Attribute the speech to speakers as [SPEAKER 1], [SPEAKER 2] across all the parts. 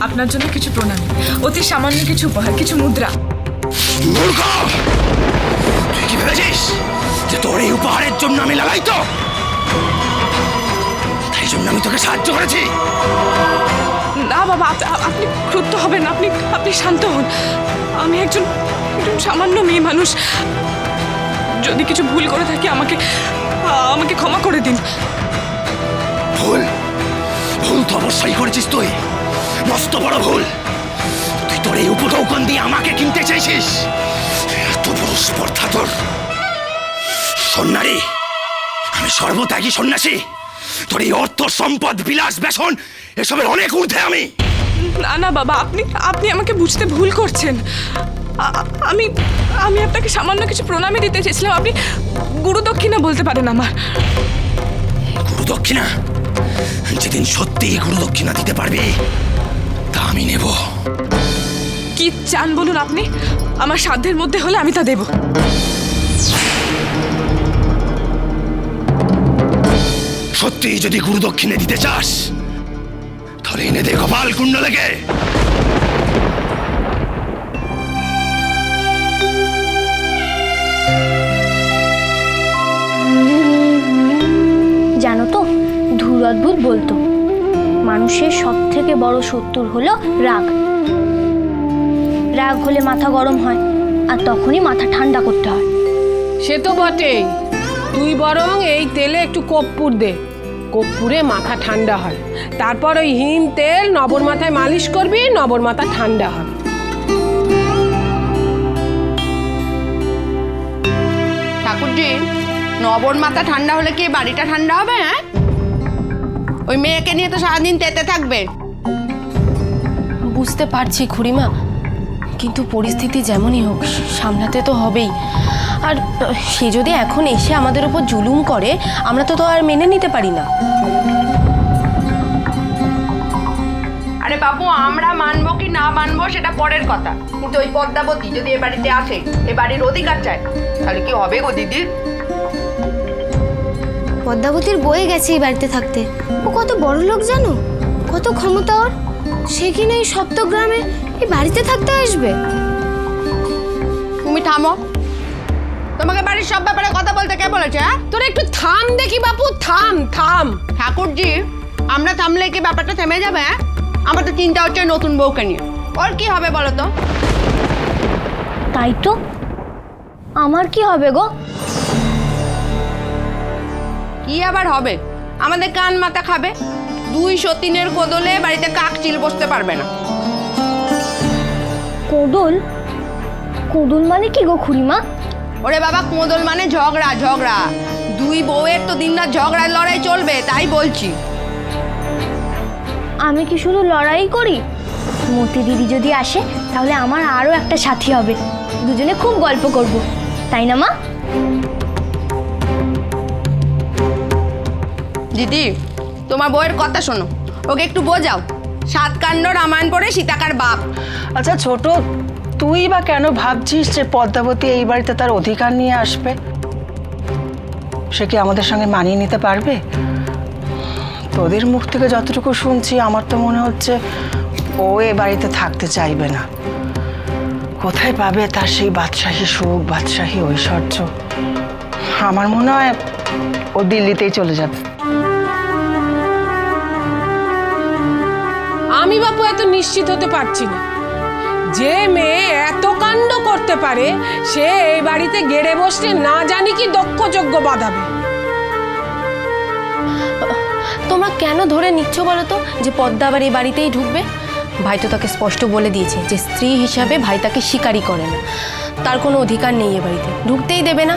[SPEAKER 1] আপনার জন্য কিছু প্রণামী অতি সামান্য কিছু উপহার কিছু মুদ্রা।
[SPEAKER 2] মূর্খ তুই কি ভেবেছিস যে তোর এই উপহারের জন্য আমি লাগাই তো? তাই জন্য আমি তোকে সাহায্য করেছি।
[SPEAKER 1] না বাবা আপ- আপ- আপনি ক্রুদ্ধ হবেন আপনি আপনি শান্ত হন। আমি একজন একজন সামান্য মেয়ে মানুষ। যদি কিছু ভুল করে থাকি আমাকে আমাকে ক্ষমা করে দিন।
[SPEAKER 2] ভুল? ভুল তো অবশ্যই করেছিস তুই। মস্ত বড় ভুল। তুই তোর এই উপটৌকন দিয়ে আমাকে কিনতে চাইছিস? এত বড় স্পর্ধা তোর। সন্ন্যারী আমি সর্বত্যাগী সন্ন্যাসী। তোর এই অর্থ সম্পদ বিলাস বেসন এসবের অনেক ঊর্ধ্বে আমি।
[SPEAKER 1] না না বাবা আপনি আপনি আমাকে বুঝতে ভুল করছেন। আমি আমি আপনাকে সামান্য কিছু প্রণামী দিতে চেয়েছিলাম। আপনি গুরু দক্ষিণা বলতে পারেন আমার।
[SPEAKER 2] গুরু দক্ষিণা? যেদিন সত্যি গুরু দক্ষিণা দিতে পারবি আমি নেব।
[SPEAKER 1] কি চান বলুন আপনি? আমার সাধ্যের মধ্যে হলে আমি তা দেব।
[SPEAKER 2] সত্যি যদি গুরু দক্ষিণে দিতে চাস তাহলে এনে দে কপাল কুণ্ডলেকে।
[SPEAKER 3] জানো তো ধুর অদ্ভুত বলতো। মানুষের সব থেকে বড় শত্রুর হলো রাগ। রাগ হলে মাথা গরম হয় আর তখনই মাথা ঠান্ডা করতে হয়।
[SPEAKER 4] সে তো বটেই। তুই বরং এই তেলে একটু কর্পূর দে। কর্পূরে মাথা ঠান্ডা হয়। তারপর ওই হিম তেল নবর মাথায় মালিশ করবি নবর মাথা ঠান্ডা হবে
[SPEAKER 5] ঠাকুরজি নবর মাথা ঠান্ডা হলে কি বাড়িটা ঠান্ডা হবে হ্যাঁ? ওই মেয়েকে নিয়ে তো সারাদিন তেতে থাকবে।
[SPEAKER 6] বুঝতে পারছি খুড়িমা কিন্তু পরিস্থিতি যেমনই হোক সামলাতে তো হবেই। আর সে যদি এখন এসে আমাদের উপর জুলুম করে আমরা তো তো আর মেনে নিতে পারি না।
[SPEAKER 5] আরে বাবু আমরা মানবো কি না মানবো সেটা পরের কথা। কিন্তু ওই পদ্মাবতী যদি এ বাড়িতে আসে এ বাড়ির অধিকার চায় তাহলে কি হবে গো দিদি?
[SPEAKER 3] পদ্মাবতীর বয়ে গেছে এই বাড়িতে থাকতে। ও কত বড় লোক জানো? কত ক্ষমতা ওর সে কিনা এই সপ্তগ্রামে এই বাড়িতে থাকতে আসবে?
[SPEAKER 5] তুমি থামো। তোমাকে বাড়ির সব ব্যাপারে কথা বলতে কে বলেছে হ্যাঁ?
[SPEAKER 4] তোর একটু থাম দেখি বাপু থাম থাম।
[SPEAKER 5] ঠাকুরজি আমরা থামলে কি ব্যাপারটা থেমে যাবে হ্যাঁ? আমার তো চিন্তা হচ্ছে নতুন বউকে নিয়ে। ওর কি হবে বলো তো?
[SPEAKER 3] তাই তো। আমার কি হবে গো?
[SPEAKER 5] কি আবার হবে? আমাদের কান মাথা খাবে। দুই সতীনের কোদলে বাড়িতে কাক চিল বসতে পারবে না।
[SPEAKER 3] কোদল? কোদল মানে কি গো খুড়িমা?
[SPEAKER 5] ওরে বাবা কোদল মানে ঝগড়া ঝগড়া। দুই বউয়ের তো দিন রাত ঝগড়ার লড়াই চলবে তাই বলছি।
[SPEAKER 3] আমি কি শুধু লড়াই করি? মতি দিদি যদি আসে তাহলে আমার আরও একটা সাথী হবে। দুজনে খুব গল্প করব। তাই না মা?
[SPEAKER 5] দিদি, তোমার বউয়ের কথা শোনো। ওকে একটু বোঝাও। সাত কাণ্ড রামায়ণ পড়ে সীতাকার বাপ।
[SPEAKER 7] আচ্ছা ছোট, তুই বা কেন ভাবছিস যে পদ্মাবতী এই বাড়িতে তার অধিকার নিয়ে আসবে? সে কি আমাদের সঙ্গে মানিয়ে নিতে পারবে? তোদের মুখ থেকে যতটুকু শুনছি, আমার তো মনে হচ্ছে ও এ বাড়িতে থাকতে চাইবে না। কোথায় পাবে তার সেই বাদশাহী সুখ, বাদশাহী ঐশ্বর্য? আমার মনে হয় ও দিল্লিতেই চলে যাবে।
[SPEAKER 4] আমি বাপু এত নিশ্চিত হতে পারছি না। যে মেয়ে এত কাণ্ড করতে পারে, সে এই বাড়িতে গেড়ে বসতে না জানি কি দক্ষযোগ্য বাঁধাবে।
[SPEAKER 6] তোমরা কেন ধরে নিচ্ছ বলো তো যে পদ্মা আবার এই বাড়িতেই ঢুকবে? ভাই তো তাকে স্পষ্ট বলে দিয়েছে যে স্ত্রী হিসাবে ভাই তাকে স্বীকারই করে না। তার কোনো অধিকার নেই এ বাড়িতে, ঢুকতেই দেবে না।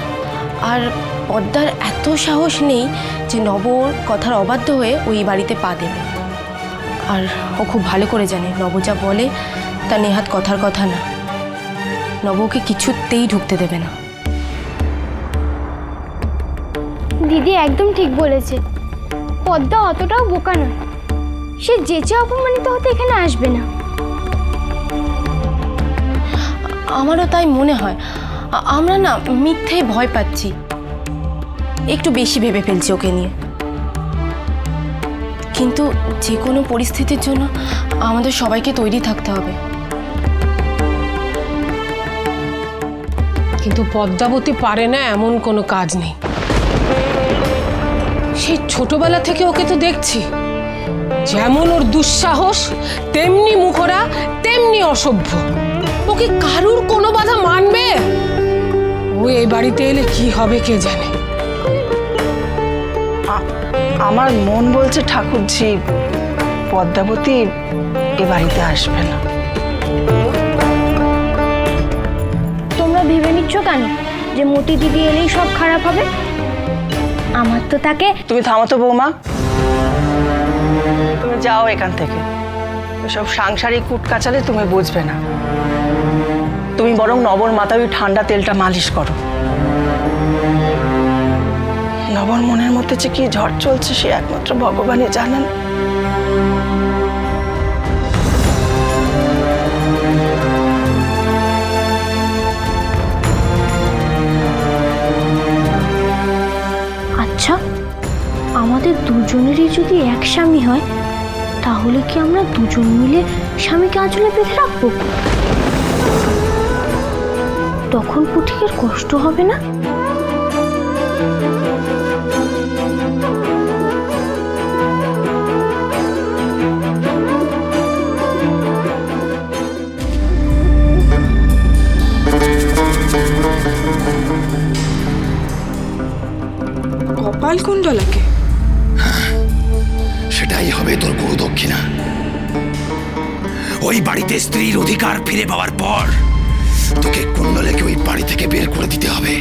[SPEAKER 6] আর পদ্মার এত সাহস নেই যে নবর কথার অবাধ্য হয়ে ওই বাড়িতে পা দেবে। আর ও খুব ভালো করে জানে। নব যা বলে তা নেহাত কথার কথা না। নবকে কিছুতেই ঢুকতে দেবে না।
[SPEAKER 3] দিদি একদম ঠিক বলেছে। পদ্মা অতটাও বোকা নয়। সে যে যেচে অপমানিত হতে এখানে আসবে না।
[SPEAKER 6] আমারও তাই মনে হয়। আমরা না মিথ্যে ভয় পাচ্ছি। একটু বেশি ভেবে ফেলছি ওকে নিয়ে। কিন্তু যে কোনো পরিস্থিতির জন্য আমাদের সবাইকে তৈরি থাকতে হবে।
[SPEAKER 4] কিন্তু পদ্মাবতী পারে না এমন কোনো কাজ নেই। সেই ছোটবেলা থেকে ওকে তো দেখছি। যেমন ওর দুঃসাহস, তেমনি মুখরা, তেমনি অসভ্য। ওকে কারুর কোনো বাধা মানবে? ও এই বাড়িতে এলে কি হবে কে জানে?
[SPEAKER 7] আমার মন বলছে ঠাকুরজি পদ্মাবতী এ বাড়িতে আসবে না।
[SPEAKER 3] তোমরা ভেবে নিচ্ছ কেন যে মতি দিদি এলেই সব খারাপ হবে? আমার তো তাকে
[SPEAKER 7] তুমি থামো তো বৌমা। তুমি যাও এখান থেকে। সব সাংসারিক কুটকাচালে তুমি বুঝবে না। তুমি বরং নবর মাথায় ওই ঠান্ডা তেলটা মালিশ করো। নবর মনের মধ্যে যে কি ঝড় চলছে সে একমাত্র ভগবানই জানেন।
[SPEAKER 3] আচ্ছা আমাদের দুজনেরই যদি এক স্বামী হয়, তাহলে কি আমরা দুজন মিলে স্বামীকে আঁচলে বেঁধে রাখব? তখন পুঠিকের কষ্ট হবে না?
[SPEAKER 1] কপাল কুণ্ডলাকে
[SPEAKER 2] সেটাই হবে তোর গুরু দক্ষিণা। ওই বাড়িতে স্ত্রীর অধিকার ফিরে পাওয়ার পর তোকে কুণ্ডলাকে ওই বাড়ি থেকে বের করে দিতে হবে।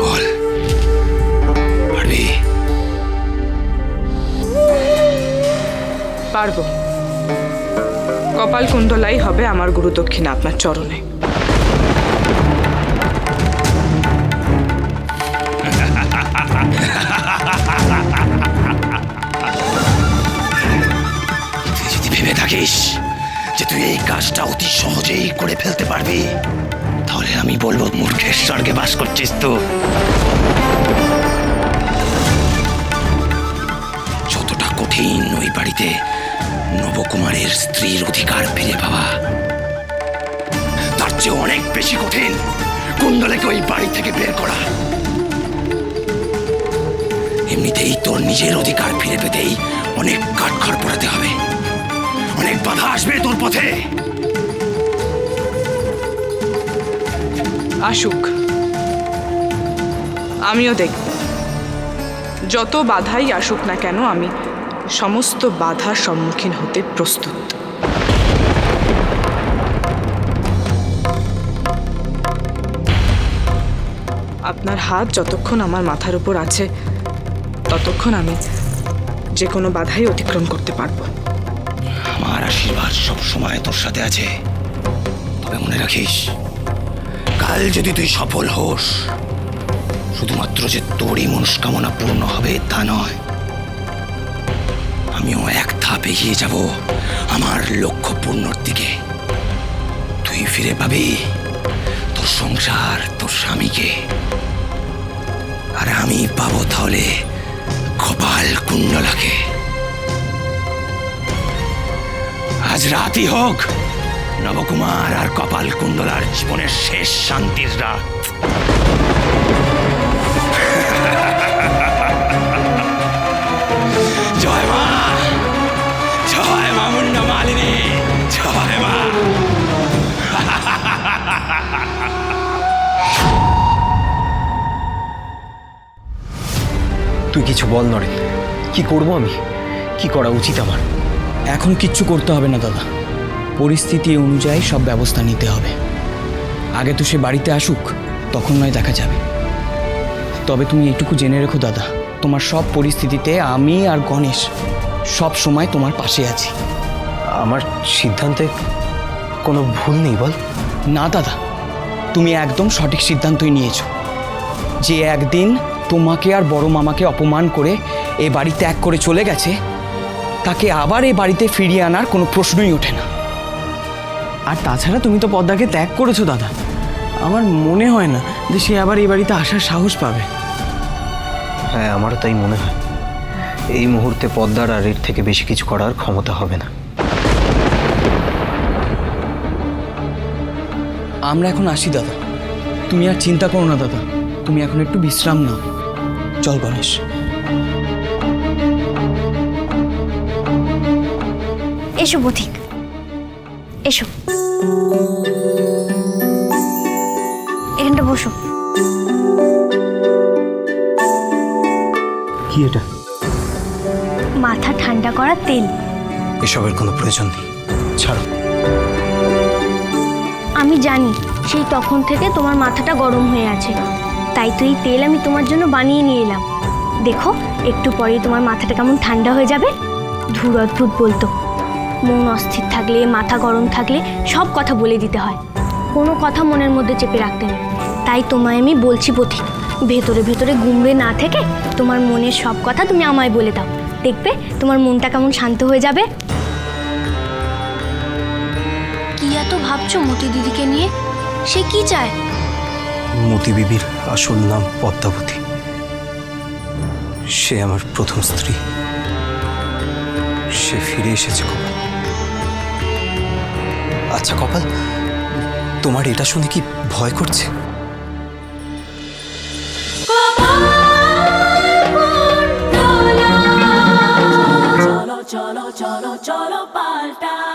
[SPEAKER 2] বল পারবি?
[SPEAKER 1] পারব। কপাল কুণ্ডলাই হবে আমার গুরু দক্ষিণা আপনার চরণে।
[SPEAKER 2] থাকিস। যে তুই এই কাজটা অতি সহজেই করে ফেলতে পারবি। তাহলে আমি বলব, মূর্খের স্বর্গে বাস করছিস তো। যতটা কঠিন ওই বাড়িতে নবকুমারের স্ত্রীর অধিকার ফিরে পাওয়া, তার চেয়ে অনেক বেশি কঠিন কুণ্ডলেকে ওই বাড়ি থেকে বের করা। এমনিতেই তোর নিজের অধিকার ফিরে পেতেই অনেক কাঠখড় পড়াতে হবে। অনেক বাধা আসবে তোর পথে।
[SPEAKER 1] আসুক। আমিও দেখব। যত বাধাই আসুক না কেন, আমি সমস্ত বাধার সম্মুখীন হতে প্রস্তুত। আপনার হাত যতক্ষণ আমার মাথার উপর আছে, ততক্ষণ আমি যে কোনো বাধাই অতিক্রম করতে পারব।
[SPEAKER 2] আমার আশীর্বাদ সব সময় তোর সাথে আছে। তবে মনে রাখিস, কাল যদি তুই সফল হোস, শুধুমাত্র যে তোরই মনস্কামনা পূর্ণ হবে তা নয়, আমিও এক ধাপ এগিয়ে যাব আমার লক্ষ্য পূর্ণর দিকে। তুই ফিরে পাবি তোর সংসার, তোর স্বামীকে। আর আমি পাবো তাহলে কপাল কুণ্ডলাকে। আজ রাতই হোক। নবকুমার আর কপাল কুণ্ডলার জীবনের শেষ শান্তির রাত। জয় মা! জয় মা মুন্ড মালিনী! জয় মা!
[SPEAKER 8] তুই কিছু বল নরেন। কি করব আমি? কি করা উচিত আমার?
[SPEAKER 9] এখন কিচ্ছু করতে হবে না দাদা। পরিস্থিতি অনুযায়ী সব ব্যবস্থা নিতে হবে। আগে তো সে বাড়িতে আসুক তখন নয় দেখা যাবে। তবে তুমি এটুকু জেনে রেখো দাদা তোমার সব পরিস্থিতিতে আমি আর গণেশ সব সময় তোমার পাশে আছি।
[SPEAKER 8] আমার সিদ্ধান্তে কোনো ভুল নেই বল।
[SPEAKER 9] না দাদা তুমি একদম সঠিক সিদ্ধান্তই নিয়েছো। যে একদিন তোমাকে আর বড় মামাকে অপমান করে এ বাড়ি ত্যাগ করে চলে গেছে তাকে আবার এই বাড়িতে ফিরিয়ে আনার কোনো প্রশ্নই ওঠে না। আর তাছাড়া তুমি তো পদ্মাকে ত্যাগ করেছ দাদা। আমার মনে হয় না যে সে আবার এই বাড়িতে আসার সাহস পাবে।
[SPEAKER 8] হ্যাঁ আমারও তাই মনে হয়। এই মুহূর্তে পদ্মার আর এর থেকে বেশি কিছু করার ক্ষমতা হবে না।
[SPEAKER 9] আমরা এখন আসি দাদা। তুমি আর চিন্তা করো না দাদা। তুমি এখন একটু বিশ্রাম নাও। চল গণেশ।
[SPEAKER 3] এসো পথিক এসো। এখানটা বসো।
[SPEAKER 8] কি এটা?
[SPEAKER 3] মাথা ঠান্ডা করার তেল।
[SPEAKER 8] এসবের কোনো প্রয়োজন নেই। ছাড়ো।
[SPEAKER 3] আমি জানি সেই তখন থেকে তোমার মাথাটা গরম হয়ে আছে। তাই তো এই তেল আমি তোমার জন্য বানিয়ে নিয়ে এলাম। দেখো একটু পরেই তোমার মাথাটা কেমন ঠান্ডা হয়ে যাবে। ধুর অদ্ভুত বলতো। মন অস্থির থাকলে, মাথা গরম থাকলে সব কথা বলে দিতে হয়। কোনো কথা মনের মধ্যে চেপে রাখতে নেই। তাই তোমায় আমি বলছি পথিক, ভেতরে ভেতরে গুমড়ে না থেকে তোমার মনের সব কথা তুমি আমায় বলে দাও। দেখবে তোমার মনটা কেমন শান্ত হয়ে যাবে। কি এত ভাবছ মতি দিদিকে নিয়ে? সে কি চায়?
[SPEAKER 8] মতি বিবির আসল নাম পদ্মাবতী। সে আমার প্রথম স্ত্রী। সে ফিরে এসেছে কপাল আচ্ছা কপাল তোমার এটা শুনে কি ভয় করছে? চলো চলো চলো পাল্টা।